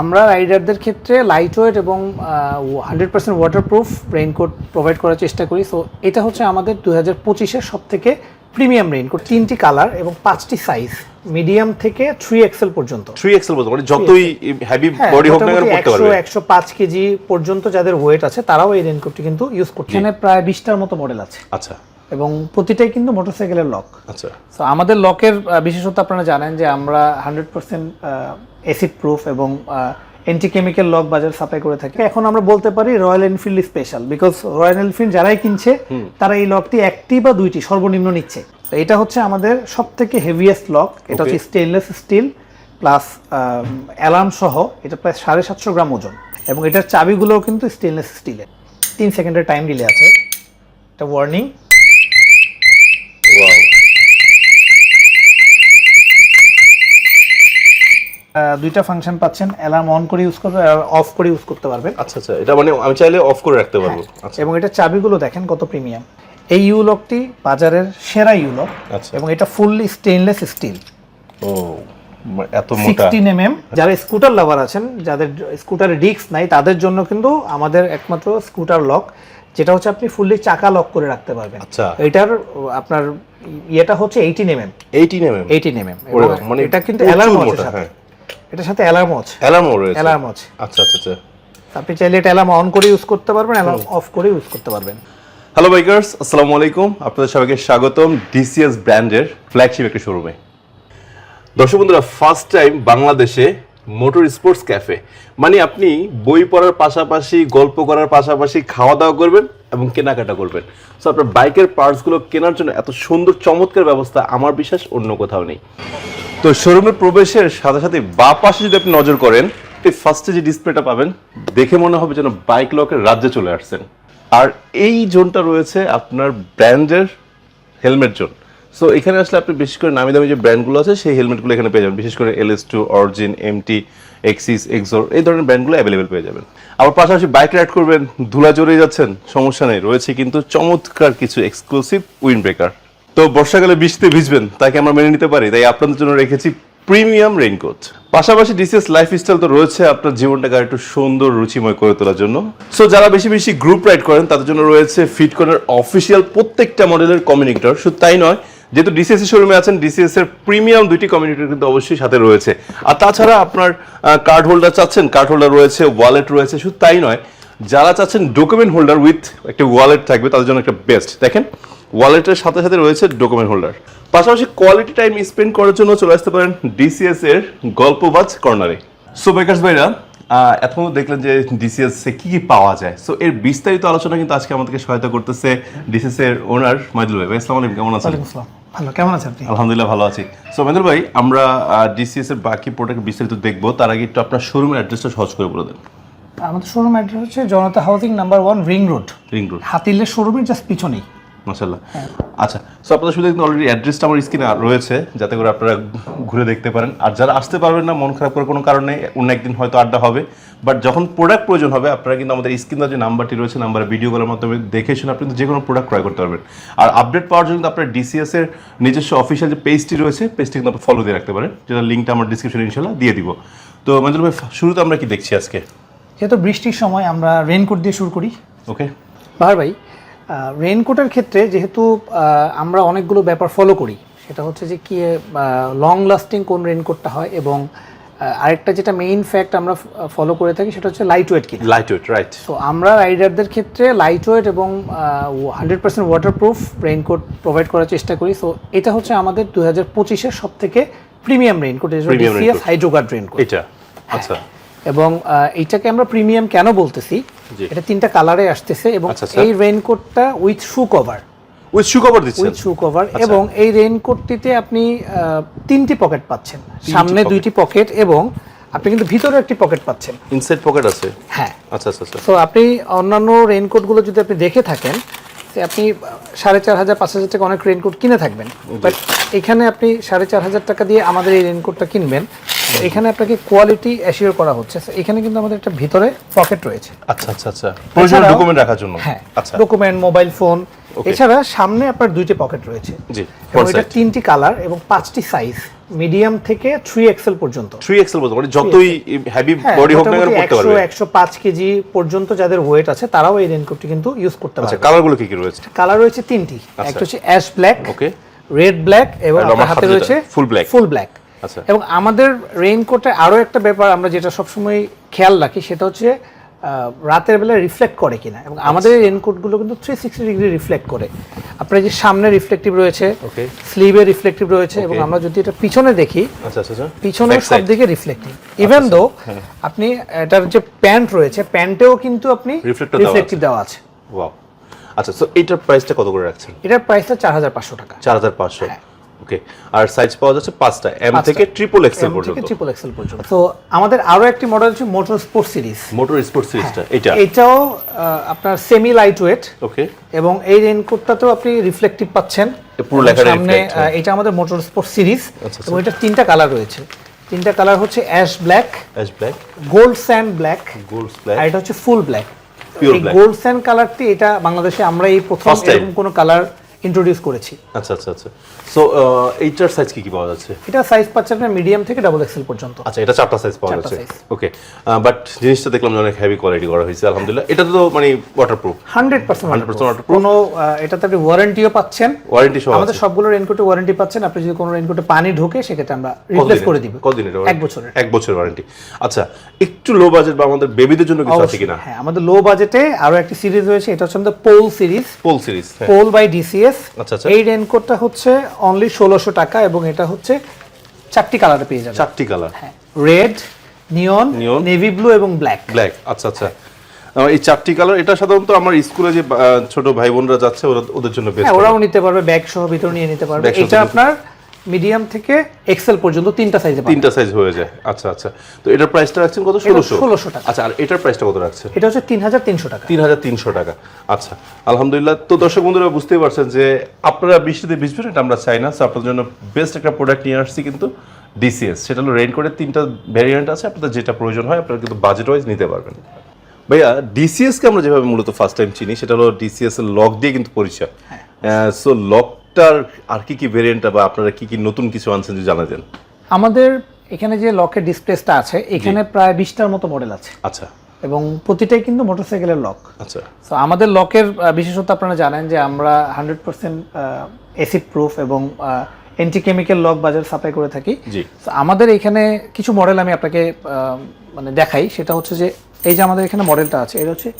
আমরা রাইডারদের ক্ষেত্রে লাইট ওয়েট এবং hundred percent waterproof raincoat provide করার চেষ্টা করি। সো এটা হচ্ছে আমাদের দু হাজার পঁচিশের সব থেকে প্রিমিয়াম রেইনকোট তিনটি কালার এবং পাঁচটি সাইজ মিডিয়াম থেকে থ্রি এক্সেল পর্যন্ত। থ্রি এক্সেল বলতে মানে যতই হেভি হ্যাঁ, বডি হোক না কেন পড়তে 100, পারবে। 105 কেজি পর্যন্ত যাদের ওয়েট আছে তারাও এই রেইনকোটটি কিন্তু ইউজ করছে। এখানে প্রায় বিশটার মতো মডেল আছে। আচ্ছা। এবং প্রতিটাই কিন্তু মোটরসাইকেলের লক। আচ্ছা। সো আমাদের লকের আহ, বিশেষত্ব আপনারা জানেন যে আমরা হান্ড্রেড পার্সেন্ট অ্যাসিড প্রুফ এবং অ্যান্টি কেমিক্যাল লক বাজার সাপ্লাই করে থাকি। এখন আমরা বলতে পারি Royal Enfield special because Royal Enfield যারাই কিনছে তারা এই লকটি একটি বা দুইটি সর্বনিম্ন নিচ্ছে। তো এটা হচ্ছে আমাদের সব থেকে হেভিয়েস্ট লক। এটা হচ্ছে স্টেনলেস স্টিল প্লাস অ্যালার্ম সহ। এটা প্রায় সাড়ে সাতশো গ্রাম ওজন এবং এটার চাবিগুলোও কিন্তু স্টেনলেস স্টিলের তিন সেকেন্ডের টাইম ডিলে আছে। এটা ওয়ার্নিং দুইটা ফাংশন পাচ্ছেন অ্যালার্ম অন করে ইউজ করবে আর অফ করে ইউজ করতে পারবেন। আচ্ছা আচ্ছা এটা মানে আমি চাইলে অফ করে রাখতে পারব। আচ্ছা। এবং এটা চাবিগুলো দেখেন কত প্রিমিয়াম এই ইউলকটি বাজারের সেরা ইউলক আচ্ছা। এবং এটা ফুললি স্টেনলেস স্টিল ও এত মোটা। সিক্সটিন এম এম যারা স্কুটার লাভার আছেন যাদের স্কুটারে ডিস্ক নাই তাদের জন্য কিন্তু আমাদের একমাত্র স্কুটার লক যেটা হচ্ছে আপনি ফুললি চাকা লক করে রাখতে পারবেন। আচ্ছা। এটার আপনার ইয়েটা হচ্ছে eighteen M M 18 MM eighteen M M ওরে বাবা, মানে এটা কিন্তু অ্যালার্ম আছে হ্যাঁ। এটার সাথে অ্যালার্ম আছে। অ্যালার্মও রয়েছে। অ্যালার্ম আছে। আচ্ছা আচ্ছা আচ্ছা। আপনি চাইলে এটা অ্যালার্ম অন করে ইউজ করতে পারবেন অ্যালার্ম অফ করে ইউজ করতে পারবেন। হ্যালো বাইকার্স আসসালামু আলাইকুম। আপনাদের সবাইকে স্বাগতম ডিসিএস ব্র্যান্ডের ফ্ল্যাগশিপ একটি শোরুমে দর্শক বন্ধুরা ফার্স্ট টাইম বাংলাদেশে মোটর স্পোর্টস ক্যাফে মানে আপনি বই পড়ার পাশাপাশি গল্প করার পাশাপাশি খাওয়া দাওয়া করবেন এবং কেনাকাটা করবেন। সো আপনার বাইকের পার্টসগুলো কেনার জন্য এত সুন্দর চমৎকার ব্যবস্থা আমার বিশ্বাস অন্য কোথাও নেই। তো শোরুমের প্রবেশের সাথে সাথে বা পাশে যদি আপনি নজর করেন ফার্স্টে যে ডিসপ্লেটা পাবেন, দেখে মনে হবে যেন বাইক লকের রাজ্যে চলে আসছেন। আর এই জোনটা রয়েছে আপনার ব্র্যান্ডের হেলমেট জোন। সো এখানে আসলে আপনি বিশেষ করে নামি দামি যে ব্র্যান্ডগুলো আছে, সেই হেলমেটগুলো এখানে পেয়ে যাবেন। বিশেষ করে L S two Origin MT Axxis Axor এই ধরনের ব্র্যান্ডগুলো অ্যাভেলেবেল পেয়ে যাবেন। আবার পাশাপাশি বাইক রাইড করবেন, ধুলা জড়িয়ে যাচ্ছেন, সমস্যা নেই, রয়েছে কিন্তু চমৎকার কিছু এক্সক্লুসিভ উইন্ড ব্রেকার তো বর্ষাকালে বৃষ্টিতে ভিজবেন, তাকে আমরা মেনে নিতে পারি। তাই আপনাদের জন্য রেখেছি প্রিমিয়াম রেইনকোট। পাশাপাশি ডিসিএস লাইফস্টাইল তো রয়েছে, আপনার জীবনটাকে একটু সুন্দর, রুচিময় করে তোলার জন্য। সো যারা বেশি বেশি গ্রুপ রাইড করেন, তাদের জন্য রয়েছে ফিটকনের অফিসিয়াল প্রত্যেকটা মডেলের কমিউনিকেটর শুধু তাই নয়, যেহেতু ডিসিএস শোরুমে আছেন ডিসিএস এর প্রিমিয়াম দুইটি কমিউনিকেটর কিন্তু অবশ্যই সাথে রয়েছে। আর তাছাড়া আপনার কার্ড হোল্ডার চাচ্ছেন কার্ড হোল্ডার রয়েছে ওয়ালেট রয়েছে, শুধু তাই নয়, যারা চাচ্ছেন ডকুমেন্ট হোল্ডার উইথ একটা ওয়ালেট থাকবে, তাদের জন্য একটা বেস্ট দেখেন ওয়ালেটের সাথে সাথে রয়েছে ডকুমেন্ট হোল্ডার পাশাপাশি কোয়ালিটি টাইম স্পেন্ড করার জন্য চলে আসতে পারেন ডিসিএস এর গল্পবাজ কর্নারে। সো বেকার্স ভাইরা এতক্ষণ দেখলেন যে ডিসিএস এ কি কি পাওয়া যায়। সো এর বিস্তারিত আলোচনা কিন্তু আজকে আমাদেরকে সহায়তা করতেছে ডিসিএস এর ওনার মাইদুল ভাই। আসসালামু আলাইকুম কেমন আছেন? ভালো কেমন আছেন আপনি? আলহামদুলিল্লাহ ভালো আছি। সো মাইদুল ভাই আমরা ডিসিএস এর বাকি প্রোডাক্ট বিস্তারিত দেখব। তার আগে একটু আপনার শোরুমের অ্যাড্রেসটা সহজ করে বলে দেন। আমাদের শোরুম অ্যাড্রেস হচ্ছে Janata housing number one ring road ring road হাতিলের শোরুমের জাস্ট পিছনেই। মাশাল্লাহ আচ্ছা সো আপনাদের শুধু কিন্তু অলরেডি অ্যাড্রেসটা আমার স্ক্রিনে রয়েছে যাতে করে আপনারা ঘুরে দেখতে পারেন। আর যারা আসতে পারবেন না মন খারাপ করার কোনো কারণে অন্য একদিন হয়তো আড্ডা হবে। বাট যখন প্রোডাক্ট প্রয়োজন হবে আপনারা কিন্তু আমাদের স্ক্রিনে যে নাম্বারটি রয়েছে নাম্বারে ভিডিও কলের মাধ্যমে দেখে শুনে আপনি কিন্তু যে কোনো প্রোডাক্ট ক্রয় করতে পারবেন। আর আপডেট পাওয়ার জন্য কিন্তু আপনার ডিসিএস এর নিজস্ব অফিসিয়াল যে পেজটি রয়েছে পেজটি কিন্তু আপনি ফলো দিয়ে রাখতে পারেন। যেটা লিঙ্কটা আমার ডিসক্রিপশনে ইনশাল্লাহ দিয়ে দিব। তো মঞ্জুল ভাই শুরুতে আমরা কি দেখছি আজকে? যেহেতু বৃষ্টির সময় আমরা রেনকোট দিয়ে শুরু করি। ওকে বাহার ভাই রেনকোটের ক্ষেত্রে যেহেতু আমরা অনেকগুলো ব্যাপার ফলো করি সেটা হচ্ছে যে কি লং লাস্টিং কোন রেনকোটটা হয় এবং আরেকটা যেটা মেইন ফ্যাক্ট আমরা ফলো করে থাকি সেটা হচ্ছে লাইট ওয়েট কিনা। লাইট ওয়েট রাইট তো আমরা রাইডারদের ক্ষেত্রে লাইট ওয়েট এবং hundred percent waterproof raincoat provide করার চেষ্টা করি। সো এটা হচ্ছে আমাদের দু হাজার পঁচিশের সব থেকে premium raincoat raincoat। Hydroguard raincoat এটা আচ্ছা। এবং এইটাকে আমরা প্রিমিয়াম কেন বলতেছি? এটা তিনটা কালারে আসতেছে এবং আচ্ছা, আচ্ছা। এই রেইনকোটটা with shoe cover with shoe cover দিচ্ছেন? উইথ শু কভার আচ্ছা। এবং এই রেইনকোটটিতে আপনি তিনটি পকেট পাচ্ছেন। সামনে দুইটি পকেট এবং আপনি কিন্তু ভিতরে একটি পকেট পাচ্ছেন। ইনসাইড পকেট আছে? হ্যাঁ। আচ্ছা আচ্ছা আচ্ছা। তো আপনি অন্যান্য রেইনকোটগুলো যদি আপনি দেখে থাকেন যে আপনি সাড়ে চার হাজার পাঁচ হাজার টাকা অনেক রেইনকোট কিনে থাকবেন। বাট এখানে আপনি সাড়ে চার হাজার টাকা দিয়ে আমাদের এই রেইনকোটটা কিনবেন। এখানে আপনাকে কোয়ালিটি অ্যাসিওর করা হচ্ছে। এখানে কিন্তু আমাদের একটা ভিতরে পকেট রয়েছে। আচ্ছা আচ্ছা আচ্ছা। প্রয়োজনীয় ডকুমেন্ট রাখার জন্য। হ্যাঁ আচ্ছা। ডকুমেন্ট মোবাইল ফোন এছাড়া সামনে আপনার দুইটি পকেট রয়েছে। জি এবং এটা তিনটি কালার এবং পাঁচটি সাইজ মিডিয়াম থেকে থ্রি এক্সেল পর্যন্ত। থ্রি এক্সেল বলতে মানে যতই হেভি হ্যাঁ, বডি হোক না কেন পড়তে 100 পারবে 105 কেজি পর্যন্ত যাদের ওয়েট আছে তারাও এই রেনকোটটি কিন্তু ইউজ করতে আচ্ছা পারবে। কালারগুলো কি কি রয়েছে? কালার রয়েছে তিনটি। আচ্ছা। একটা হচ্ছে ash black okay red black এবং হাতে রয়েছে ফুল ব্ল্যাক ফুল ব্ল্যাক আচ্ছা। এবং আমাদের রেইনকোটে আরও একটা ব্যাপার আমরা যেটা সবসময় খেয়াল রাখি সেটা হচ্ছে রাতের বেলা রিফ্লেক্ট করে কিনা। এবং আমাদের আচ্ছা। রেইনকোটগুলো কিন্তু থ্রি সিক্সটি ডিগ্রি রিফ্লেক্ট করে। আপনার যে সামনে রিফ্লেক্টিভ রয়েছে ওকে স্লিভে রিফ্লেক্টিভ রয়েছে এবং আমরা যদি এটা পিছনে দেখি আচ্ছা আচ্ছা পিছনে সব দিকে রিফ্লেক্টিভ ইভেন দো। আপনি এটার যে প্যান্ট রয়েছে প্যান্টেও কিন্তু আপনি রিফ্লেক্টিভ দেওয়া আছে। আচ্ছা তো এটার প্রাইসটা কত করে রাখছেন? এটার প্রাইসটা চার হাজার পাঁচশো টাকা। চার হাজার পাঁচশো। হ্যাঁ। ওকে আর সাইজ পাওয়া যাচ্ছে পাঁচটা এম থেকে ট্রিপল এক্সেল পর্যন্ত। ট্রিপল এক্সেল পর্যন্ত। তো আমাদের আরও একটি মডেল হচ্ছে motor sport series motor sport সিরিজটা এটা এটাও আপনার সেমি লাইট ওয়েট ওকে এবং এই রেইনকোটটাতেও আপনি রিফ্লেক্টিভ পাচ্ছেন। পুরো লেখাটা সামনে হ্যাঁ। এটা আমাদের মোটর স্পোর্ট সিরিজ এবং এটা তিনটা কালার রয়েছে। তিনটা কালার হচ্ছে ash black ash black gold sand black gold আর এটা হচ্ছে ফুল ব্ল্যাক এই গোল্ড স্যান্ড কালারটি এটা বাংলাদেশে আমরা এই প্রথম এরকম কোনো কালার ইন্ট্রোডিউস করেছি। আচ্ছা আচ্ছা আচ্ছা। সো এইটার সাইজ কি কি পাওয়া যাচ্ছে? এটা সাইজ পাচ্ছেন আপনার মিডিয়াম থেকে ডাবল এক্সেল পর্যন্ত। আচ্ছা এটা চারটা সাইজ পাওয়া যাচ্ছে। ওকে বাট জিনিসটা দেখলাম অনেক হেভি কোয়ালিটি করা হয়েছে আলহামদুলিল্লাহ। এটা তো মানে ওয়াটারপ্রুফ হান্ড্রেড পার্সেন্ট 100% waterproof। কোনো এটাতে আপনি ওয়ারেন্টিও পাচ্ছেন। ওয়ারেন্টি সহ আমাদের সবগুলো রেনকোটে ওয়ারেন্টি পাচ্ছেন। আপনি যদি কোনো রেনকোটে পানি ঢোকে সেক্ষেত্রে আমরা রিপ্লেস করে দিব। কতদিন এটা এক বছরের। এক বছর ওয়ারেন্টি আচ্ছা একটু লো বাজেট বা আমাদের বেবিদের জন্য কিছু আছে কিনা? হ্যাঁ আমাদের লো বাজেটে আরও একটি সিরিজ রয়েছে। এটা হচ্ছে আমাদের pole series pole series pole by DCS আচ্ছা, আচ্ছা। এই রেনকোটটা হচ্ছে অনলি ষোলোশো টাকা এবং এটা হচ্ছে চারটি কালার পেয়ে যাবে চারটি কালার। হ্যাঁ রেড নিয়ন নেভি ব্লু এবং ব্ল্যাক। ব্ল্যাক আচ্ছা আচ্ছা। এই চারটি কালার এটা সাধারণত আমার স্কুলে যে ছোট ভাই বোনরা যাচ্ছে ওরা ওদের জন্য বেস্ট হ্যাঁ ওরাও নিতে পারবে ব্যাগ সহ ভিতর নিয়ে নিতে পারবে। এটা আপনার মিডিয়াম থেকে এক্সেল পর্যন্ত তিনটা সাইজে তিনটা সাইজ হয়ে যায়। আচ্ছা আচ্ছা। তো এটার প্রাইসটা রাখছেন কত? ষোলোশো? ষোলোশো টাকা। আচ্ছা আর এটার প্রাইসটা কত রাখছেন? এটা হচ্ছে তিন হাজার তিনশো টাকা। তিন হাজার তিনশো টাকা। আচ্ছা আলহামদুলিল্লাহ। তো দর্শক বন্ধুরা বুঝতেই পারছেন যে আপনারা বৃষ্টিতে ভিজবেন এটা আমরা চাই না। আপনাদের জন্য বেস্ট একটা প্রোডাক্ট নিয়ে আসছি কিন্তু ডিসিএস সেটা হলো রেইনকোটের তিনটা ভ্যারিয়েন্ট আছে। আপনাদের যেটা প্রয়োজন হয় আপনারা কিন্তু বাজেট ওয়াইজ নিতে পারবেন। ভাইয়া ডিসিএসকে আমরা যেভাবে মূলত ফার্স্ট টাইম চিনি সেটা হলো ডিসিএস এর লক দিয়ে কিন্তু পরিচয়। সো লকটার আর কি কি ভ্যারিয়েন্ট বা আপনারা কি কি নতুন কিছু আনছেন যদি জানা দেন আমাদের এখানে যে লকের ডিসপ্লেসটা আছে এখানে প্রায় বিশটার মতো মডেল আছে। আচ্ছা। এবং প্রতিটাই কিন্তু মোটরসাইকেলের লক আচ্ছা। সো আমাদের লকের আহ, বিশেষত্ব আপনারা জানেন যে আমরা হান্ড্রেড পার্সেন্ট অ্যাসিড প্রুফ এবং অ্যান্টি কেমিক্যাল লক বাজার সাপ্লাই করে থাকি। জি। আমাদের এখানে কিছু মডেল আমি আপনাকে মানে দেখাই। সেটা হচ্ছে যে এই যে আমাদের এখানে মডেলটা আছে এটা হচ্ছে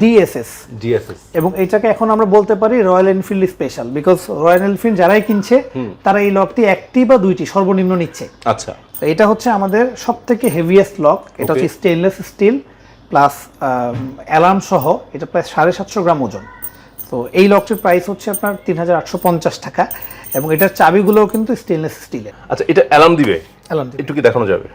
ডিএসএস ডিএসএস এবং এটাকে এখন আমরা বলতে পারি Royal Enfield special because Royal Enfield যারাই কিনছে তারা এই লকটি একটি বা দুইটি সর্বনিম্ন নিচ্ছে। আচ্ছা। এটা হচ্ছে আমাদের সব থেকে হেভিয়েস্ট লক এটা হচ্ছে স্টেনলেস স্টিল প্লাস অ্যালার্ম সহ এটা প্রায় সাড়ে সাতশো গ্রাম ওজন। তো এই লকটির প্রাইস হচ্ছে আপনার তিন হাজার আটশো পঞ্চাশ টাকা এবং এটার চাবিগুলোও কিন্তু স্টেনলেস স্টিলের আচ্ছা এটা অ্যালার্ম দিবে? অ্যালার্ম একটু কি দেখানো যাবে?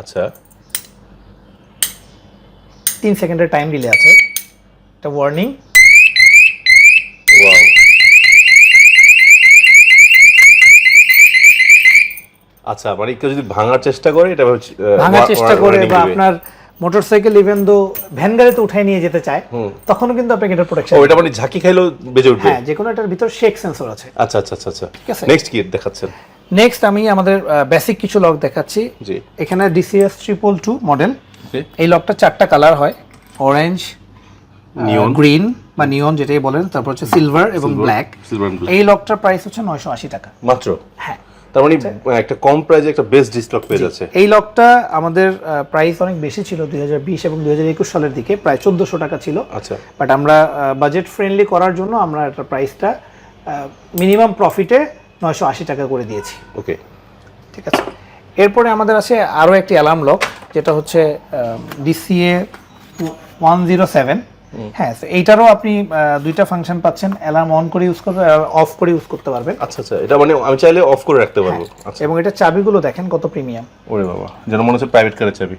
আচ্ছা। তিন সেকেন্ডের টাইম ডিলে আছে। এটা ওয়ার্নিং আচ্ছা মানে কেউ যদি ভাঙার চেষ্টা করে এটা ভাঙার চেষ্টা করে বা। আপনার মোটরসাইকেল ইভেন দো ভ্যান গাড়িতে উঠাই নিয়ে যেতে চায় তখনও কিন্তু আপনাকে এটা প্রোটেকশন ও এটা মানে ঝাঁকি খাইলেও বেজে উঠবে? হ্যাঁ যে কোনো এটার ভিতর শেক সেন্সর আছে। আচ্ছা আচ্ছা আচ্ছা আচ্ছা। ঠিক আছে। নেক্সট কি দেখাচ্ছেন। নেক্সট আমি আমাদের বেসিক কিছু লক দেখাচ্ছি। এখানে ডিসিএস ট্রিপল টু মডেল এই লকটা চারটা কালার হয়। Orange Neon. গ্রিন বা নিয়ন যেটাই বলেন তারপর হচ্ছে সিলভার এবং ব্ল্যাক এই লকটার প্রাইস হচ্ছে নয়শো আশি টাকা। মাত্র? হ্যাঁ। তার মানে আহ, একটা কম প্রাইসে একটা বেস্ট ডিসলক পেয়ে যাচ্ছে। এই লকটা আমাদের প্রাইস অনেক বেশি ছিল দু হাজার বিশ এবং দু হাজার একুশ সালের দিকে প্রায় চোদ্দোশো টাকা ছিল। আচ্ছা। বাট আমরা বাজেট ফ্রেন্ডলি করার জন্য আমরা একটা প্রাইসটা মিনিমাম প্রফিটে নয়শো আশি টাকা করে দিয়েছি। ওকে। ঠিক আছে? এরপরে আমাদের আছে আরও একটি অ্যালার্ম লক যেটা হচ্ছে ডিসিএ ওয়ান জিরো সেভেন হ্যাঁ এইটারও আপনি দুইটা ফাংশন পাচ্ছেন। অ্যালার্ম অন করে ইউজ করবেন অফ করে ইউজ করতে পারবেন। আচ্ছা আচ্ছা এটা মানে আমি চাইলে অফ করে রাখতে পারব। আচ্ছা। এবং এটা চাবিগুলো দেখেন কত প্রিমিয়াম ওরে বাবা যেন মনে হচ্ছে প্রাইভেট কারের চাবি।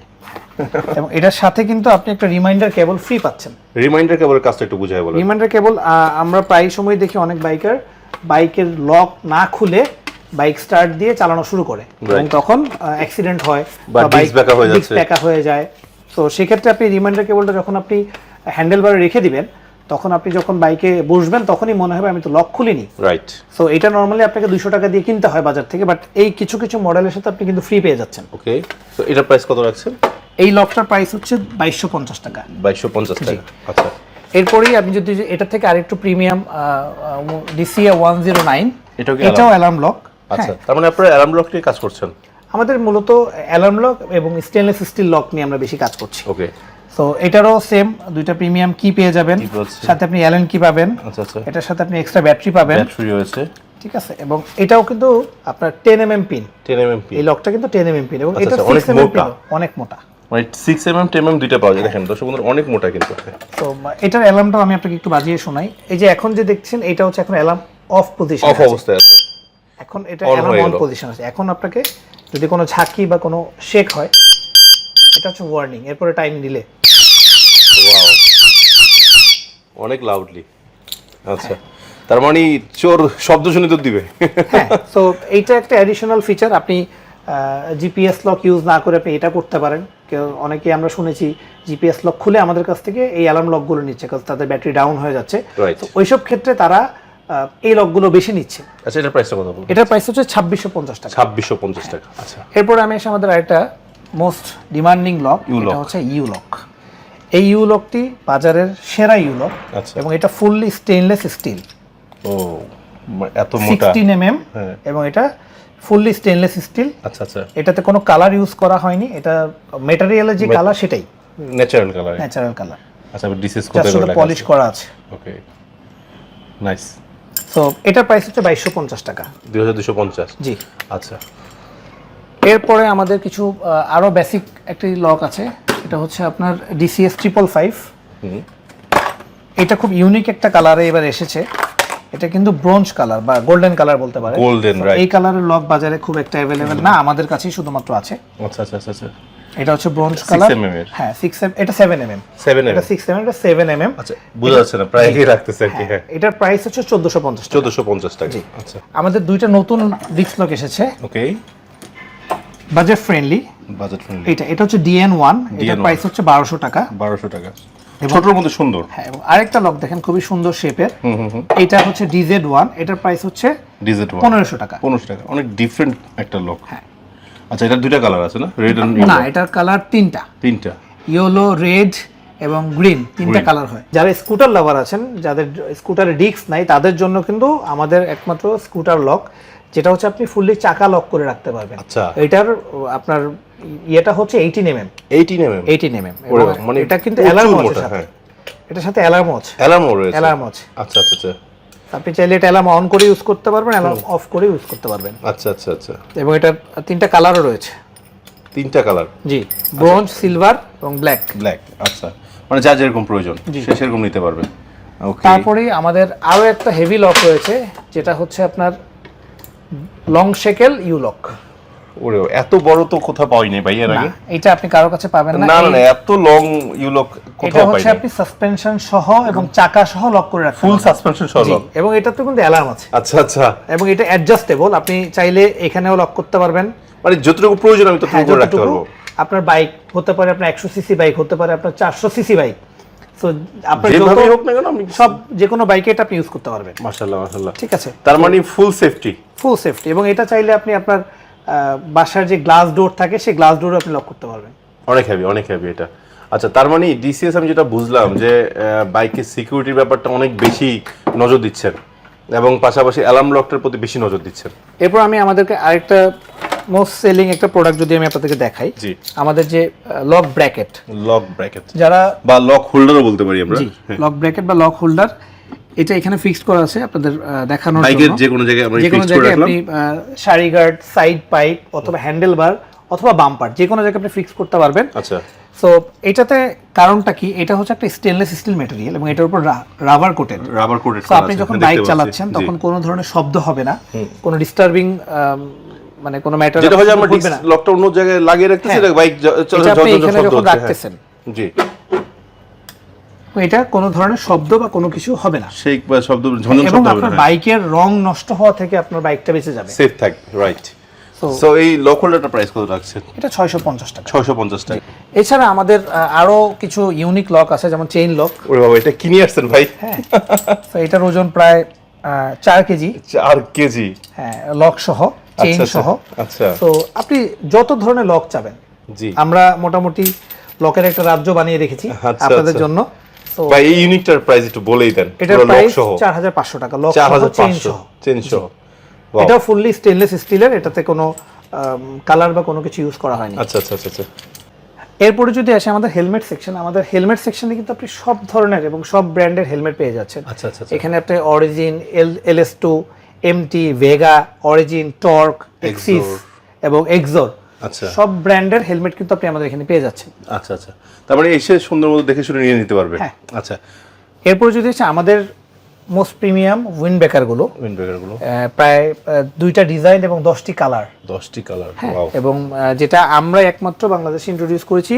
এবং এটার সাথে কিন্তু আপনি একটা রিমাইন্ডার কেবল ফ্রি পাচ্ছেন। রিমাইন্ডার কেবলের কাজটা একটু বুঝাই বলেন। রিমাইন্ডার কেবল আমরা প্রায় সময় দেখি অনেক বাইকার বাইকের লক না খুলে বাইক স্টার্ট দিয়ে চালানো শুরু করে এবং তখন অ্যাক্সিডেন্ট হয় বা disc ব্যাকা হয়ে হয়ে যায়। তো সেক্ষেত্রে আপনি রিমাইন্ডার কেবলটা যখন আপনি হ্যান্ডেল বারে রেখে দিবেন তখন আপনি যখন বাইকে বসবেন তখনই মনে হবে আমি তো লক খুলিনি। রাইট সো এটা নর্মালি আপনাকে দুশো টাকা দিয়ে কিনতে হয় বাজার থেকে বাট এই কিছু কিছু মডেলের সাথে আপনি কিন্তু ফ্রি পেয়ে যাচ্ছেন। ওকে তো এটার প্রাইস কত রাখছেন? এই লকটার প্রাইস হচ্ছে বাইশশো পঞ্চাশ টাকা। বাইশশো পঞ্চাশ টাকা। আচ্ছা। এরপরেই আপনি যদি এটা থেকে আরেকটু premium DCA one zero nine এটাও অ্যালার্ম লক আচ্ছা তার মানে আপনারা অ্যালার্ম লক নিয়ে কাজ করছেন? আমাদের মূলত অ্যালার্ম লক এবং স্টেনলেস স্টিল লক নিয়ে আমরা বেশি কাজ করছি। ওকে তো এটারও সেম দুইটা প্রিমিয়াম কি পেয়ে যাবেন। সাথে আপনি অ্যালেন কি পাবেন। আচ্ছা আচ্ছা। এটার সাথে আপনি এক্সট্রা ব্যাটারি পাবেন। ব্যাটারি রয়েছে। ঠিক আছে এবং এটাও কিন্তু আপনার ten M M pin ten M M P এই লকটা কিন্তু টেন এম এম পিন এবং আচ্ছা, এটা অনেক মোটা। অনেক মোটা। মানে six M M ten M দুইটা পাওয়া যায়। দেখেন দর্শক বন্ধুরা অনেক মোটা কিন্তু তো এটার অ্যালার্মটাও আমি আপনাকে একটু বাজিয়ে শোনাই। এই যে এখন যে দেখছেন এটা হচ্ছে এখন অ্যালার্ম অফ পজিশন অফ অবস্থায় আছে। এখন এটা অ্যালার্ম অন পজিশন আছে। এখন আপনাকে যদি কোনো ঝাঁকি বা কোনো শেক হয় এটা হচ্ছে ওয়ার্নিং এরপরে টাইম দিলে ওয়াও অনেক লাউডলি আচ্ছা। তার মানে চোর শব্দ শুনে তো দিবে। হ্যাঁ তো এইটা একটা অ্যাডিশনাল ফিচার আপনি জিপিএস লক ইউজ না করে আপনি এটা করতে পারেন। কেউ অনেকে আমরা শুনেছি জিপিএস লক খুলে আমাদের কাছ থেকে এই অ্যালার্ম লকগুলো নিচ্ছে কারণ তাদের ব্যাটারি ডাউন হয়ে যাচ্ছে। তো ওইসব ক্ষেত্রে তারা এই লকগুলো বেশি নিচ্ছে। আচ্ছা এটার প্রাইসটা কত এটার প্রাইস হচ্ছে ছাব্বিশশো পঞ্চাশ টাকা। ছাব্বিশশো পঞ্চাশ টাকা আচ্ছা। এরপরে আমি এসে আমাদের আরেকটা মোস্ট ডিমান্ডিং লক এটা হচ্ছে ইউ লক এই ইউ লকটি বাজারের সেরা ইউ লক আচ্ছা। এবং এটা ফুললি স্টেনলেস স্টিল ও এত মোটা। সিক্সটিন এম হ্যাঁ। এবং এটা ফুললি স্টেনলেস স্টিল আচ্ছা আচ্ছা। এটাতে কোনো কালার ইউজ করা হয়নি। এটা ম্যাটেরিয়ালের যে কালার সেটাই। ন্যাচারাল কালার ন্যাচারাল কালার আচ্ছা ডিসিস কোথায় শুধু পলিশ করা আছে। ওকে নাইস তো এটার প্রাইস হচ্ছে বাইশশো পঞ্চাশ টাকা। দুই হাজার দুশো পঞ্চাশ? জি। আচ্ছা। এরপরে আমাদের কিছু আরও বেসিক একটি লক আছে। এটা হচ্ছে আপনার ডিসিএস ট্রিপল ফাইভ এটা খুব ইউনিক একটা কালারে এবার এসেছে। এটা কিন্তু ব্রোঞ্জ কালার বা গোল্ডেন কালার বলতে পারে তো right. এই কালারের লক বাজারে খুব একটা অ্যাভেলেবেল না আমাদের কাছেই শুধুমাত্র আছে। আচ্ছা আচ্ছা আচ্ছা আচ্ছা। এটা হচ্ছে ব্রোঞ্জ কালার। Mm এর? হ্যাঁ সিক্স এম এটা seven M M seven M এটা সিক্স এম এটা সেভেন এম এম আচ্ছা বোঝা যাচ্ছে না প্রায় একই রাখতেছে আর কি হ্যাঁ এটার প্রাইস হচ্ছে চোদ্দশো পঞ্চাশ চোদ্দশো পঞ্চাশ টাকা আচ্ছা। আমাদের দুইটা নতুন ডিস্ক লক এসেছে। Okay budget friendly budget friendly এটা এটা হচ্ছে ডিএন ওয়ান এটার প্রাইস হচ্ছে বারোশো টাকা। বারোশো টাকা। ছোটোর মধ্যে সুন্দর। হ্যাঁ এবং আরেকটা লক দেখেন খুবই সুন্দর শেপের এটা হচ্ছে ডিজেড ওয়ান এটার প্রাইস হচ্ছে ডিজেট ওয়ান পনেরোশো টাকা। পনেরোশো টাকা অনেক ডিফারেন্ট একটা লক হ্যাঁ। আচ্ছা এটার দুইটা কালার আছে না? রেড না এটার কালার তিনটা। তিনটা। ইয়েলো রেড এবং গ্রিন তিনটা কালার হয়। যারা স্কুটার লাভার আছেন যাদের স্কুটারে ডিস্ক নাই তাদের জন্য কিন্তু আমাদের একমাত্র স্কুটার লক যেটা হচ্ছে আপনি ফুললি চাকা লক করে রাখতে পারবেন। আচ্ছা। এটার আপনার ইয়েটা হচ্ছে eighteen M M eighteen M eighteen M M মানে এটা কিন্তু অ্যালার্ম আছে সাথে। হ্যাঁ। এটার সাথে অ্যালার্ম আছে। অ্যালার্মও রয়েছে। অ্যালার্ম আছে। আচ্ছা আচ্ছা আচ্ছা। আপনি চাইলে এটা অ্যালার্ম অন করে ইউজ করতে পারবেন অ্যালার্ম অফ করে ইউজ করতে পারবেন। আচ্ছা আচ্ছা আচ্ছা। এবং এটার তিনটা কালারও রয়েছে। তিনটা কালার জি ব্রোঞ্জ সিলভার এবং ব্ল্যাক ব্ল্যাক আচ্ছা। মানে যা যেরকম প্রয়োজন। সে সেরকম নিতে পারবে। ওকে তারপরে আমাদের আরও একটা হেভি লক রয়েছে যেটা হচ্ছে আপনার লং শেকেল ইউ লক ওরে এত বড় তো কোথাও পাইনি ভাই এর আগে? এটা আপনি কারও কাছে পাবেন না। না না এত লং ইউলক এটা কোথাও হচ্ছে আপনি সাসপেনশন সহ এবং চাকা সহ লক করে রাখতে ফুল সাসপেনশন সহ লক এবং এটাতে কিন্তু অ্যালার্ম আছে। আচ্ছা আচ্ছা। এবং এটা অ্যাডজাস্টেবল আপনি চাইলে এখানেও লক করতে পারবেন। মানে যতটুকু প্রয়োজন আমি হ্যাঁ ততটুকু করে রাখতে পারব। আপনার বাইক হতে পারে আপনার একশো সিসি বাইক হতে পারে আপনার চারশো সিসি বাইক আপনার যত- হোক না কেন আমি সব যে কোনো বাইকে এটা আপনি ইউজ করতে পারবেন। মাশাআল্লাহ মাশাআল্লাহ। ঠিক আছে। তার মানে ফুল সেফটি ফুল সেফটি এবং এটা চাইলে আপনি আপনার বাসার যে গ্লাস ডোর থাকে সেই গ্লাস ডোর আপনি লক করতে পারবেন। অনেক হেভি অনেক হেভি এটা। আচ্ছা তার মানে ডিসিএস আমি যেটা বুঝলাম যে বাইকের সিকিউরিটির ব্যাপারটা অনেক বেশি নজর দিচ্ছেন এবং পাশাপাশি অ্যালার্ম লকটার প্রতি বেশি নজর দিচ্ছেন। এরপর আমি আমাদেরকে আরেকটা মোস্ট সেলিং একটা প্রোডাক্ট যদি আমি আপনাদেরকে দেখাই জি। আমাদের যে লক ব্র্যাকেট লক ব্র্যাকেট যারা বা লক হোল্ডারও বলতে পারি আমরা। লক ব্র্যাকেট বা লক হোল্ডার এটা এখানে ফিক্সড করা আছে আপনাদের দেখানোর জন্য। যে কোনো জায়গায় আমরা যে কোনো জায়গায় আপনি সারি গার্ড সাইড পাইপ অথবা হ্যান্ডেল বার অথবা বাম্পার যে কোনো জায়গায় আপনি ফিক্স করতে পারবেন। আচ্ছা। সো এটাতে কারণটা কি? এটা হচ্ছে একটা স্টেনলেস স্টিল ম্যাটেরিয়াল এবং এটার উপর রাবার কোটেড রাবার কোটেড তো আপনি যখন বাইক চালাচ্ছেন তখন কোনো ধরনের শব্দ হবে না। কোনো ডিস্টার্বিং মানে কোনো ম্যাটার যেটা হয় আমরা লকটা অন্য জায়গায় লাগিয়ে রাখতেছি হ্যাঁ। বাইক এখানে যখন রাখতেছেন। জি। এটা কোনো ধরনের শব্দ বা কোনো কিছু হবে না। সেই শব্দ ঝনঝন এবং শব্দ হবে আপনার বাইকের রং নষ্ট হওয়া থেকে আপনার বাইকটা বেঁচে যাবে। সেফ থাকবে রাইট সো এই লক হোল্ডারটা প্রাইস কত রাখছেন? এটা ছয়শো পঞ্চাশ টাকা। ছয়শো পঞ্চাশ টাকা। এছাড়া আমাদের আরও কিছু ইউনিক লক আছে যেমন চেইন লক ওরে বাবা এটা কিনে আসছেন ভাই? হ্যাঁ। তো এটার ওজন প্রায় আহ, চার কেজি। চার কেজি? হ্যাঁ লক সহ চেইন আচ্ছা, সহ। আচ্ছা। তো আপনি যত ধরনের লক চাবেন জি। আমরা মোটামুটি লকের একটা রাজ্য বানিয়ে রেখেছি আচ্ছা, আপনাদের আচ্ছা। জন্য। ভাই এই ইউনিটটার প্রাইস একটু বলেই দেন এটার প্রাইস সহ চার হাজার পাঁচশো টাকা লক চার সহ হাজার চেইন পাঁচশো সহ চেন সহ Wow. এটা ফুললি স্টেনলেস স্টিলের এটাতে কোনো কালার বা কোনো কিছু ইউজ করা হয়নি। আচ্ছা আচ্ছা আচ্ছা আচ্ছা। এরপরে যদি আসে আমাদের হেলমেট সেকশন আমাদের হেলমেট সেকশনে কিন্তু আপনি সব ধরনের এবং সব ব্র্যান্ডের হেলমেট পেয়ে যাচ্ছেন। আচ্ছা আচ্ছা আচ্ছা। এখানে আপনি Origin L L S two MT Vega Origin torque Axxis এবং এক্সোর আচ্ছা। সব ব্র্যান্ডের হেলমেট কিন্তু আপনি আমাদের এখানে পেয়ে যাচ্ছেন। আচ্ছা আচ্ছা। তার মানে এসে সুন্দর মতো দেখে শুনে নিয়ে নিতে পারবে? হ্যাঁ। আচ্ছা। এরপর যদি আমাদের মোস্ট প্রিমিয়াম উইন্ডব্রেকারগুলো উইন্ডব্রেকারগুলো প্রায় দুইটা ডিজাইন এবং দশটি কালার দশটি কালার হ্যাঁ, এবং যেটা আমরা একমাত্র বাংলাদেশে ইন্ট্রোডিউস করেছি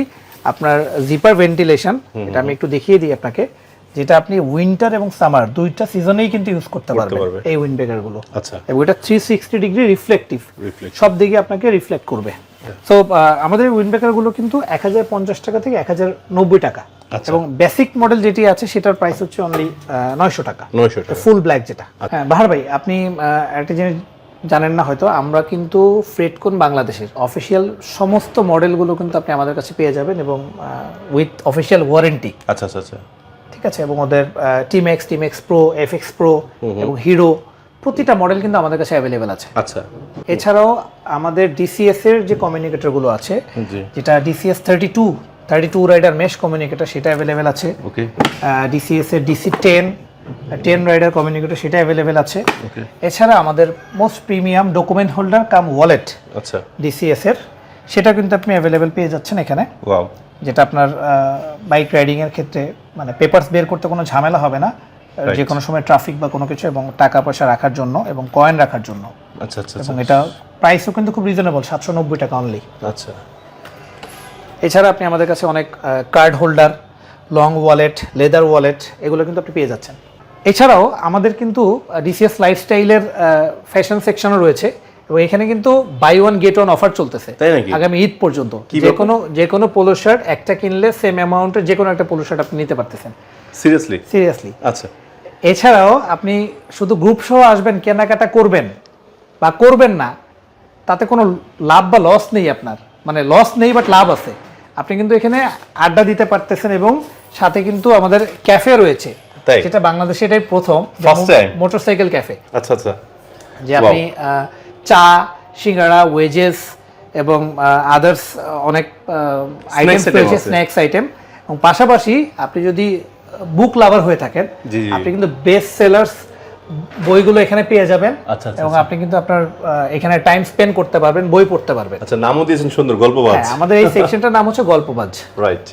আপনার জিপার ভেন্টিলেশন এটা আমি একটু দেখিয়ে দিই আপনাকে যেটা আপনি উইন্টার এবং সামার দুইটা সিজনেই কিন্তু ইউজ করতে পারবেন পারবে। এই উইন্ডব্রেকারগুলো আচ্ছা। এবং এটা থ্রি সিক্সটি ডিগ্রি রিফ্লেকটিভ. সব দিকে আপনাকে রিফ্লেক্ট করবে। তো আমাদের উইন্ডব্রেকারগুলো কিন্তু এক হাজার পঞ্চাশ টাকা থেকে এক হাজার নব্বই টাকা। আচ্ছা। এবং বেসিক মডেল যেটি আছে সেটার প্রাইস হচ্ছে অনলি নয়শো টাকা। নয়শো টাকা। ফুল ব্ল্যাক যেটা। আচ্ছা। হ্যাঁ বাহার ভাই আপনি একটা জিনিস জানেন না হয়তো আমরা কিন্তু ফ্রেডকন বাংলাদেশের? অফিসিয়াল সমস্ত মডেলগুলো কিন্তু আপনি আমাদের কাছে পেয়ে যাবেন এবং উইথ অফিসিয়াল ওয়ারেন্টি আচ্ছা আচ্ছা আচ্ছা। ঠিক আছে? এবং ওদের team X team X pro F X pro এবং হিরো প্রতিটা মডেল কিন্তু আমাদের কাছে অ্যাভেলেবেল আছে। আচ্ছা। এছাড়াও আমাদের ডিসিএস এর যে কমিউনিকেটরগুলো আছে যেটা DCS thirty two thirty two rider mesh communicator সেটা অ্যাভেলেবেল আছে। ওকে ডিসিএস এর DC ten ten rider communicator সেটা অ্যাভেলেবেল আছে। ওকে এছাড়া আমাদের most premium document holder cum wallet আচ্ছা। ডিসিএস এর। সেটা কিন্তু আপনি অ্যাভেলেবেল পেয়ে যাচ্ছেন এখানে। ওয়াও যেটা আপনার বাইক রাইডিং এর ক্ষেত্রে মানে পেপারস বের করতে কোনো ঝামেলা হবে না। যে কোনো সময় ট্রাফিক বা কোনো কিছু এবং টাকা পয়সা রাখার জন্য এবং কয়েন রাখার জন্য। আচ্ছা আচ্ছা আচ্ছা। এবং এটা প্রাইসও কিন্তু খুব রিজনেবল সাতশো নব্বই টাকা অনলি আচ্ছা। এছাড়া আপনি আমাদের কাছে অনেক card holder long wallet leather wallet এগুলো কিন্তু আপনি পেয়ে যাচ্ছেন। এছাড়াও আমাদের কিন্তু ডিসিএস লাইফস্টাইলের ফ্যাশন সেকশনও রয়েছে এবং এখানে কিন্তু buy one get one offer চলতেছে। তাই নাকি? আগামী ঈদ পর্যন্ত। যে? কোনো যে কোনো পোলো শার্ট একটা কিনলে সেম অ্যামাউন্টের যে কোনো একটা পোলো শার্ট আপনি নিতে পারতেছেন। সিরিয়াসলি সিরিয়াসলি আচ্ছা। এছাড়াও আপনি শুধু গ্রুপ সহ আসবেন কেনাকাটা করবেন বা করবেন না তাতে কোনো লাভ বা লস নেই আপনার। মানে লস নেই বাট লাভ আছে। আপনি কিন্তু এখানে আড্ডা দিতে পারতেছেন এবং সাথে কিন্তু আমাদের ক্যাফে রয়েছে? যেটা বাংলাদেশে এটাই প্রথম মোটরসাইকেল ক্যাফে আচ্ছা আচ্ছা। যে আপনি চা সিঙ্গাড়া ওয়েজেস এবং আদার্স অনেক আইটেম রয়েছে স্ন্যাক্স আইটেম এবং পাশাপাশি আপনি যদি বুক লাভার হয়ে থাকেন। আপনি কিন্তু বেস্ট সেলার্স বইগুলো এখানে পেয়ে যাবেন আচ্ছা, আচ্ছা, এবং আপনি কিন্তু আপনার এখানে টাইম স্পেন্ড করতে পারবেন বই পড়তে পারবেন। আচ্ছা নামও দিয়েছেন সুন্দর গল্পবাজ। হ্যাঁ আমাদের এই সেকশনটার নাম হচ্ছে গল্পবাজ। রাইট